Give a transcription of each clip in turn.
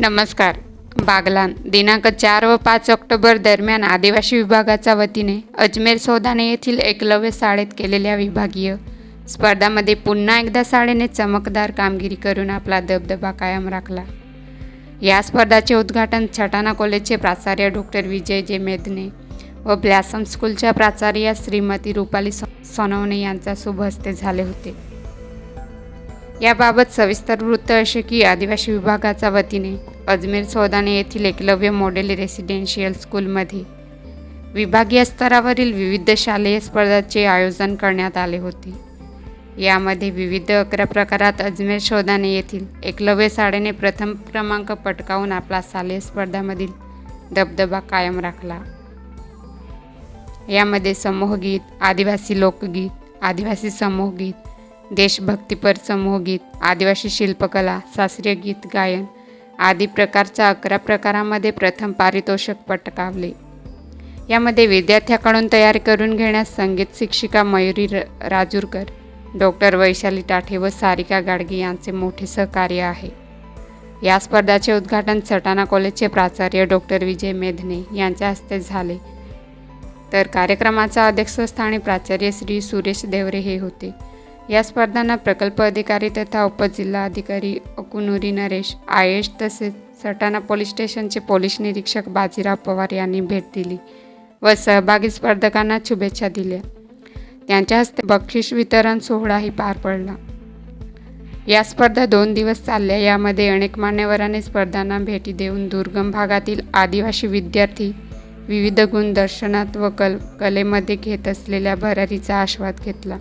नमस्कार. बागलान दिनांक चार व पाच ऑक्टोबर दरम्यान आदिवासी विभागाच्या वतीने अजमेर सौदाने येथील एकलव्य शाळेत केलेल्या विभागीय स्पर्धामध्ये पुन्हा एकदा शाळेने चमकदार कामगिरी करून आपला दबदबा कायम राखला. या स्पर्धाचे उद्घाटन छटाणा कॉलेजचे प्राचार्य डॉक्टर विजय जे मेदने व ब्लॅसम स्कूलच्या प्राचार्य श्रीमती रुपाली सोनवणे यांच्या शुभ हस्ते झाले होते. याबाबत सविस्तर वृत्त असे की आदिवासी विभागाच्या वतीने अजमेर सौदाने येथील एकलव्य मॉडेल रेसिडेन्शियल स्कूलमध्ये विभागीय स्तरावरील विविध शालेय स्पर्धांचे आयोजन करण्यात आले होते. यामध्ये विविध अकरा प्रकारात अजमेर शोधाने येथील एकलव्य शाळेने प्रथम क्रमांक पटकावून आपला शालेय स्पर्धामधील दबदबा कायम राखला. यामध्ये समूहगीत आदिवासी लोकगीत आदिवासी समूहगीत देशभक्तीपर समूहगीत आदिवासी शिल्पकला शास्त्रीय गीत गायन आदी प्रकारच्या अकरा प्रकारामध्ये प्रथम पारितोषिक पटकावले. यामध्ये विद्यार्थ्याकडून तयार करून घेण्यास संगीत शिक्षिका मयुरी र राजूरकर डॉक्टर वैशाली टाठे व सारिका गाडगे यांचे मोठे सहकार्य आहे. या स्पर्धाचे उद्घाटन सटाणा कॉलेजचे प्राचार्य डॉक्टर विजय मेधने यांच्या हस्ते झाले. तर कार्यक्रमाच्या अध्यक्षस्थानी प्राचार्य श्री सुरेश देवरे हे होते. या स्पर्धांना प्रकल्प अधिकारी तथा उपजिल्हाधिकारी अकुनुरी नरेश आय एस तसेच सटाणा पोलीस स्टेशनचे पोलीस निरीक्षक बाजीराव पवार यांनी भेट दिली व सहभागी स्पर्धकांना शुभेच्छा दिल्या. त्यांच्या हस्ते बक्षीस वितरण सोहळाही पार पडला. या स्पर्धा दोन दिवस चालल्या. यामध्ये अनेक मान्यवरांनी स्पर्धांना भेटी देऊन दुर्गम भागातील आदिवासी विद्यार्थी विविध गुण दर्शनात व कल कलेमध्ये घेत असलेल्या भरारीचा आस्वाद घेतला.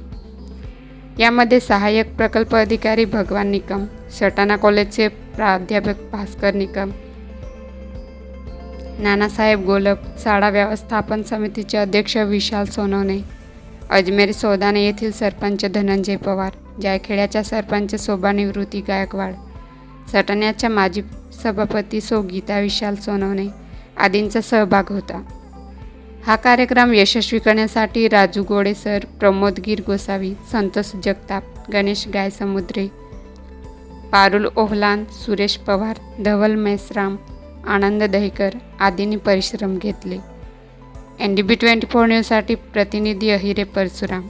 यामध्ये सहाय्यक प्रकल्प अधिकारी भगवान निकम सटाणा कॉलेजचे प्राध्यापक भास्कर निकम नानासाहेब गोलप शाळा व्यवस्थापन समितीचे अध्यक्ष विशाल सोनवणे अजमेर सोदाने येथील सरपंच धनंजय पवार जायखेड्याच्या सरपंच शोभा निवृत्ती गायकवाड सटाण्याच्या माजी सभापती सो गीता विशाल सोनवणे आदींचा सहभाग होता. हा कार्यक्रम यशस्वी करण्यासाठी राजू गोडे सर गोसावी संतोष जगताप गणेश गायसमुद्रे पारुल ओहलान सुरेश पवार धवल मेसराम आनंद दहीकर आदींनी परिश्रम घेतले. N D B twenty four न्यूजसाठी प्रतिनिधी अहिरे परशुराम.